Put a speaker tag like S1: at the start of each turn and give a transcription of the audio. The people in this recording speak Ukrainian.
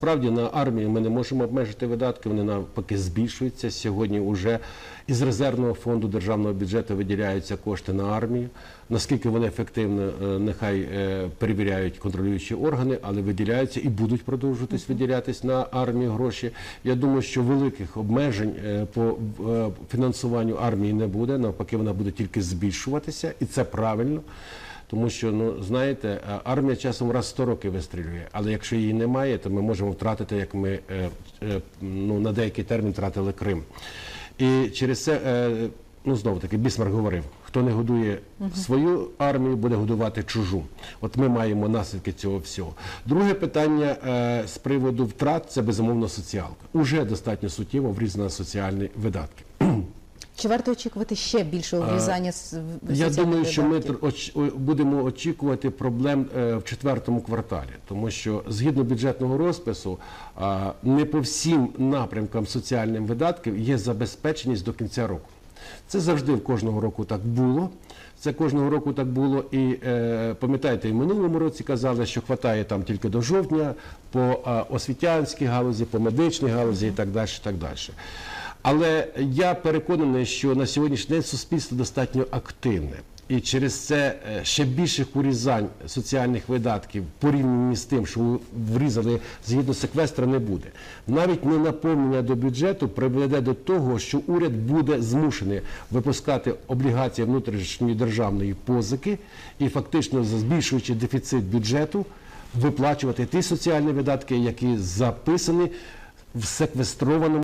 S1: Справді на армію ми не можемо обмежити видатки, вони навпаки збільшуються. Сьогодні вже із резервного фонду державного бюджету виділяються кошти на армію. Наскільки вони ефективно, е, нехай е, перевіряють контролюючі органи, але виділяються і будуть продовжуватись виділятись на армію гроші. Я думаю, що великих обмежень е, по фінансуванню армії не буде. Навпаки, вона буде тільки збільшуватися, і це правильно. Тому що, ну знаєте, е, армія часом раз в 100 років вистрілює, але якщо її немає, то ми можемо втратити, як ми е, е, ну, на деякий термін втратили Крим. І через це, ну знову таки, Бісмарк говорив: хто не годує свою армію, буде годувати чужу. От ми маємо наслідки цього всього. Друге питання з приводу втрат це безумовно соціалка. Уже достатньо суттєво врізана соціальні видатки.
S2: Чи варто очікувати ще більшого врізання з
S1: Я думаю, що ми оч- будемо очікувати проблем е, в четвертому кварталі, тому що згідно бюджетного розпису а, не по всім напрямкам соціальним видатків є забезпеченість до кінця року. Це завжди в кожного року так було. Це кожного року так було. І е, пам'ятаєте, і в минулому році казали, що хватає там тільки до жовтня по освітянській галузі, по медичній галузі і так далі. І так далі. Але я переконаний, що на сьогоднішній день суспільство достатньо активне. І через це е, ще більших урізань соціальних видатків порівняно з тим, що врізали згідно секвестра, не буде. Навіть не наповнення до бюджету приведе до того, що уряд буде змушений випускати облігації внутрішньої державної позики і фактично збільшуючи дефіцит бюджету, виплачувати ті соціальні видатки, які записані в секвестрованому.